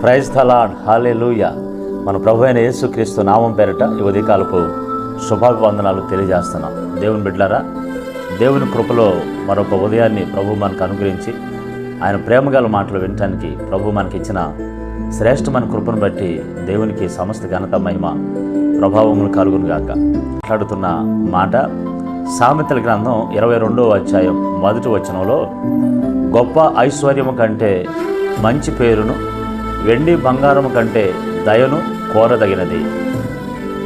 Praise తలాడ్ హాలే మన ప్రభు అయిన యేసుక్రీస్తు నామం పేరట ఈ ఉదయకాలపు శుభాభివందనాలు తెలియజేస్తున్నాం. దేవుని బిడ్డలారా దేవుని కృపలో మరొక ఉదయాన్ని ప్రభు మనకు అనుగ్రహించి ఆయన ప్రేమగల మాటలు వినటానికి ప్రభు మనకి ఇచ్చిన శ్రేష్టమైన కృపను బట్టి దేవునికి సమస్త ఘనత మహిమ ప్రభావములు కలుగును గాక. మాట్లాడుతున్న మాట సామెతల గ్రంథం ఇరవై రెండవ అధ్యాయం మొదటి వచనంలో గొప్ప ఐశ్వర్యము కంటే మంచి పేరును వెండి బంగారం కంటే దయను కోరదగినది.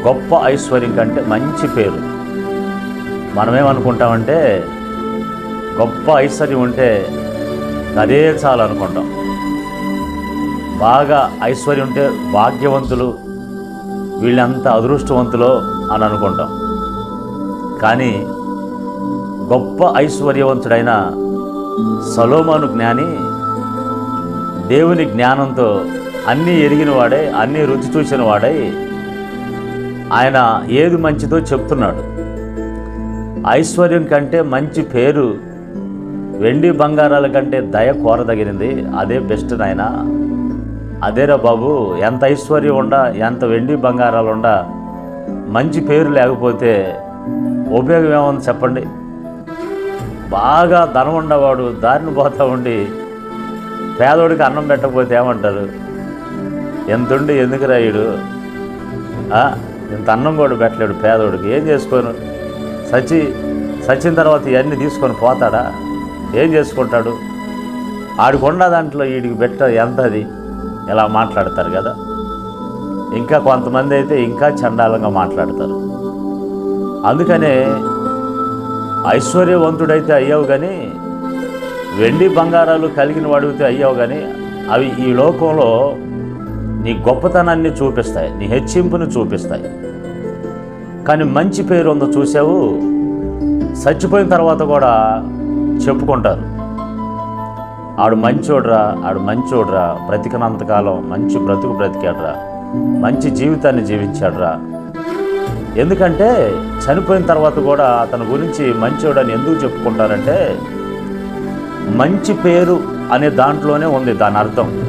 గొప్ప ఐశ్వర్యం కంటే మంచి పేరు. మనమేమనుకుంటామంటే గొప్ప ఐశ్వర్యం ఉంటే అదే చాలనుకుంటాం బాగా ఐశ్వర్యం ఉంటే భాగ్యవంతులు వీళ్ళంతా అదృష్టవంతులో అని అనుకుంటాం. కానీ గొప్ప ఐశ్వర్యవంతుడైన సలోమాను జ్ఞాని దేవుని జ్ఞానంతో అన్నీ ఎరిగిన వాడై అన్నీ రుచి చూసిన వాడై ఆయన ఏది మంచిదో చెప్తున్నాడు. ఐశ్వర్యం కంటే మంచి పేరు వెండి బంగారాల కంటే దయ కోరదగినది అదే బెస్ట్ నాయన. అదేరా బాబు ఎంత ఐశ్వర్యం ఉండా ఎంత వెండి బంగారాలు ఉండా మంచి పేరు లేకపోతే ఉపయోగం ఏమని చెప్పండి. బాగా ధనం ఉండవాడు దారిని పోతా ఉండి పేదోడికి అన్నం పెట్టకపోతే ఏమంటారు? ఎంతుండి ఎందుకు రాయుడు ఇంత అన్నం కూడా పెట్టలేడు పేదోడికి. ఏం చేసుకోను? సచి సచిన తర్వాత ఇవన్నీ తీసుకొని పోతాడా? ఏం చేసుకుంటాడు? ఆడికొండ దాంట్లో వీడికి పెట్ట ఎంత అది ఇలా మాట్లాడతారు కదా. ఇంకా కొంతమంది అయితే ఇంకా చండాలంగా మాట్లాడతారు. అందుకనే ఐశ్వర్యవంతుడైతే అయ్యావు కానీ వెండి బంగారాలు కలిగిన వాడితే అయ్యావు కానీ అవి ఈ లోకంలో నీ గొప్పతనాన్ని చూపిస్తాయి నీ హెచ్చింపుని చూపిస్తాయి. కానీ మంచి పేరు ఉందో చూసావు చచ్చిపోయిన తర్వాత కూడా చెప్పుకుంటారు. ఆడు మంచోడ్రా ఆడు మంచోడ్రా బ్రతికినంతకాలం మంచి బ్రతుకు బ్రతికాడ్రా మంచి జీవితాన్ని జీవించాడ్రా. ఎందుకంటే చనిపోయిన తర్వాత కూడా అతని గురించి మంచోడని ఎందుకు చెప్పుకుంటారంటే మంచి పేరు అనే దాంట్లోనే ఉంది దాని అర్థం.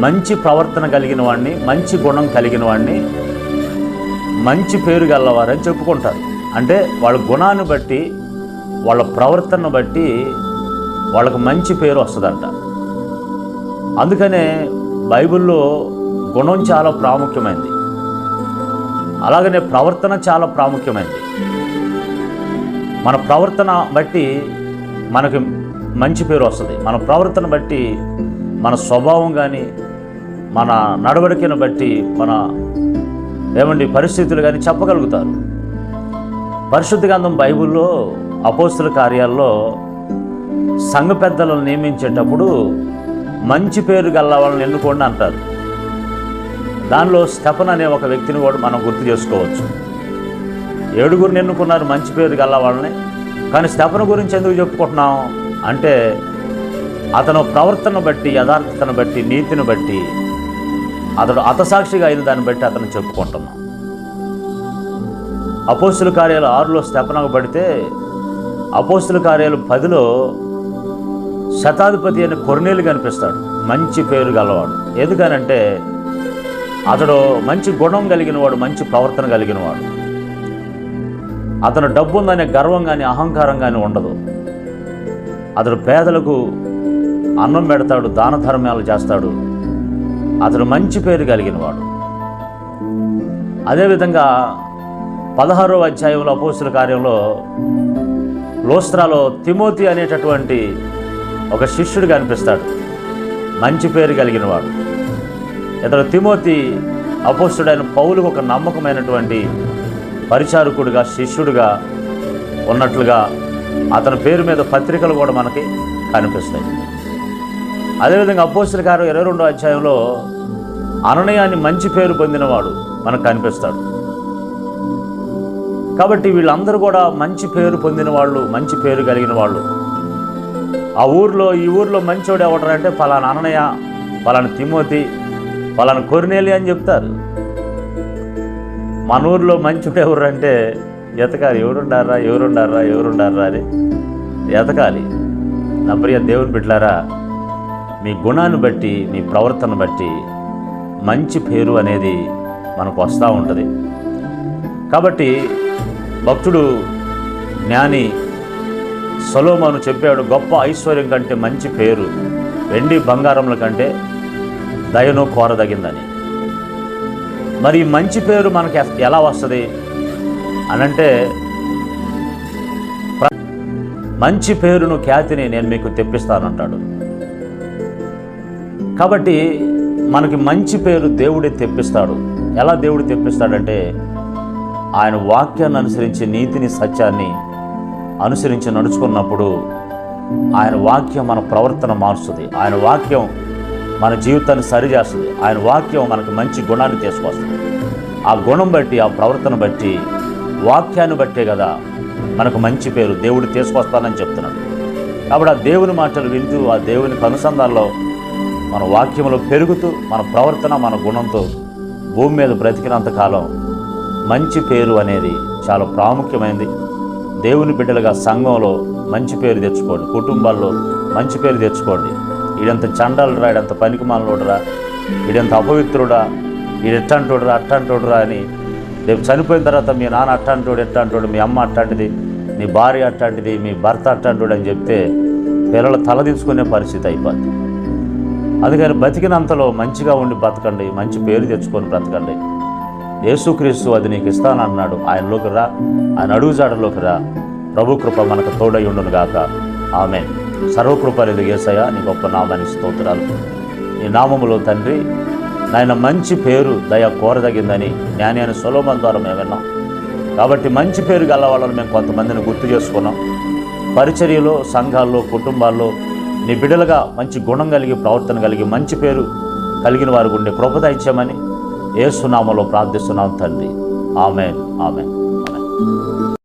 మంచి ప్రవర్తన కలిగిన వాడిని మంచి గుణం కలిగిన వాడిని మంచి పేరు గలవారని చెప్పుకుంటారు. అంటే వాళ్ళ గుణాన్ని బట్టి వాళ్ళ ప్రవర్తనను బట్టి వాళ్ళకు మంచి పేరు వస్తుందంట. అందుకనే బైబిల్లో గుణం చాలా ప్రాముఖ్యమైనది అలాగనే ప్రవర్తన చాలా ప్రాముఖ్యమైనది మన ప్రవర్తన బట్టి మనకు మంచి పేరు వస్తుంది. మన ప్రవర్తన బట్టి మన స్వభావం కానీ మన నడవడికను బట్టి మన ఏమండి పరిస్థితులు కానీ చెప్పగలుగుతారు. పరిశుద్ధ గ్రంథం బైబిల్లో అపోస్తుల కార్యాల్లో సంఘ పెద్దలను నియమించేటప్పుడు మంచి పేరు గల్ల వాళ్ళని ఎన్నుకోండి అంటారు. దానిలో స్టెఫన్ అనే ఒక వ్యక్తిని కూడా మనం గుర్తు చేసుకోవచ్చు. ఏడుగురిని ఎన్నుకున్నారు మంచి పేరు గల్ల వాళ్ళని. కానీ స్టెఫన్ గురించి ఎందుకు చెప్పుకుంటున్నాం? అంటే అతను ప్రవర్తన బట్టి యథార్థతను బట్టి నీతిని బట్టి అతడు అతసాక్షిగా అయిన దాన్ని బట్టి అతను చెప్పుకుంటున్నాం. అపోస్తుల కార్యాలు ఆరులో స్థాపనకు పడితే అపోస్తుల కార్యాలు పదిలో శతాధిపతి అనే కొర్నేలు కనిపిస్తాడు. మంచి పేరు గలవాడు. ఎందుకనంటే అతడు మంచి గుణం కలిగిన వాడు మంచి ప్రవర్తన కలిగిన వాడు అతను డబ్బు ఉందనే గర్వం కానీ అహంకారం కానీ ఉండదు. అతడు పేదలకు అన్నం పెడతాడు దాన ధర్మాలు చేస్తాడు. అతడు మంచి పేరు కలిగిన వాడు అదేవిధంగా పదహారో అధ్యాయంలో అపోస్తుల కార్యంలో లోస్త్రాలో తిమోతి అనేటటువంటి ఒక శిష్యుడు కనిపిస్తాడు. మంచి పేరు కలిగిన వాడు ఇతడు తిమోతి అపోస్తుడైన పౌలుకు ఒక నమ్మకమైనటువంటి పరిచారకుడిగా శిష్యుడిగా ఉన్నట్లుగా అతని పేరు మీద పత్రికలు కూడా మనకి కనిపిస్తాయి. అదేవిధంగా అపోస్తుల గారు ఇరవై రెండో అధ్యాయంలో అననయాన్ని మంచి పేరు పొందినవాడు మనకు కనిపిస్తాడు. కాబట్టి వీళ్ళందరూ కూడా మంచి పేరు పొందిన వాళ్ళు మంచి పేరు కలిగిన వాళ్ళు ఆ ఊర్లో ఈ ఊర్లో మంచోడు ఎవడంటే పలానా అననయ ఫలానా తిమోతి ఫలానా కొరినేలి అని చెప్తారు. మన ఊర్లో మంచోడు ఎవరంటే అంటే ఎతకాలి. ఎవరుండారా ఎవరుండారా? ఎవరుండారా అని ఎతకాలి. నా ప్రియ దేవుని బిడ్డలారా మీ గుణాన్ని బట్టి మీ ప్రవర్తన బట్టి మంచి పేరు అనేది మనకు వస్తూ ఉంటుంది. కాబట్టి భక్తుడు జ్ఞాని సొలోమోను చెప్పాడు గొప్ప ఐశ్వర్యం కంటే మంచి పేరు వెండి బంగారముల కంటే దయను కోరదగిందని. మరి మంచి పేరు మనకి ఎలా వస్తుంది? అనంటే మంచి పేరును ఖ్యాతిని నేను మీకు తెప్పిస్తానంటాడు. కాబట్టి మనకి మంచి పేరు దేవుడే తెప్పిస్తాడు. ఎలా దేవుడు తెప్పిస్తాడంటే ఆయన వాక్యాన్ని అనుసరించి నీతిని సత్యాన్ని అనుసరించి నడుచుకున్నప్పుడు ఆయన వాక్యం మన ప్రవర్తన మారుస్తుంది. ఆయన వాక్యం మన జీవితాన్ని సరిచేస్తుంది ఆయన వాక్యం మనకు మంచి గుణాన్ని తీసుకొస్తుంది. ఆ గుణం బట్టి ఆ ప్రవర్తన బట్టి వాక్యాన్ని బట్టే కదా మనకు మంచి పేరు. దేవుడు తీసుకొస్తానని చెప్తున్నాడు. కాబట్టి ఆ దేవుని మాటలు వింటూ ఆ దేవుని అనుసంధానంలో మన వాక్యంలో పెరుగుతూ మన ప్రవర్తన మన గుణంతో భూమి మీద బ్రతికినంత కాలం మంచి పేరు అనేది చాలా ప్రాముఖ్యమైనది దేవుని బిడ్డలుగా సంఘంలో మంచి పేరు తెచ్చుకోండి. కుటుంబాల్లో మంచి పేరు తెచ్చుకోండి. వీడంత చండాలురా ఈడంత పనికిమాలనుడురా వీడంత అపవిత్రుడా ఈడెట్టంటోడురా అట్టంటోడురా అని రేపు చనిపోయిన తర్వాత మీ నాన్న అట్టాంటోడు ఎట్టాంటోడు మీ అమ్మ అట్లాంటిది నీ భార్య అట్లాంటిది మీ భర్త అట్టాంటోడు అని చెప్తే పిల్లలు తలదించుకునే పరిస్థితి అయిపోద్ది. అందుకని బతికినంతలో మంచిగా ఉండి బతకండి మంచి పేరు తెచ్చుకొని బ్రతకండి. యేసుక్రీస్తు అది నీకు ఇస్తానన్నాడు. ఆయనలోకి రా ఆయన అడుగుజాడలోకి రా. ప్రభు కృప మనకు తోడై ఉండును గాక. ఆమె సర్వకృప అనేది నీ గొప్ప నామానికి స్తోత్రాలు. ఈ నామములో తండ్రి నాయన మంచి పేరు దయ కోరదగిందని జ్ఞాని అని సులభం ద్వారా మేము విన్నాం. కాబట్టి మంచి పేరు గల వాళ్ళని మేము కొంతమందిని గుర్తు చేసుకున్నాం. పరిచర్యలో సంఘాల్లో కుటుంబాల్లో నీ బిడ్డలుగా మంచి గుణం కలిగి ప్రవర్తన కలిగి మంచి పేరు కలిగిన వారి గుండె కృపద ఇచ్చామని ఏ సునామలో ప్రార్థిస్తున్నాం తండ్రి. ఆమె ఆమె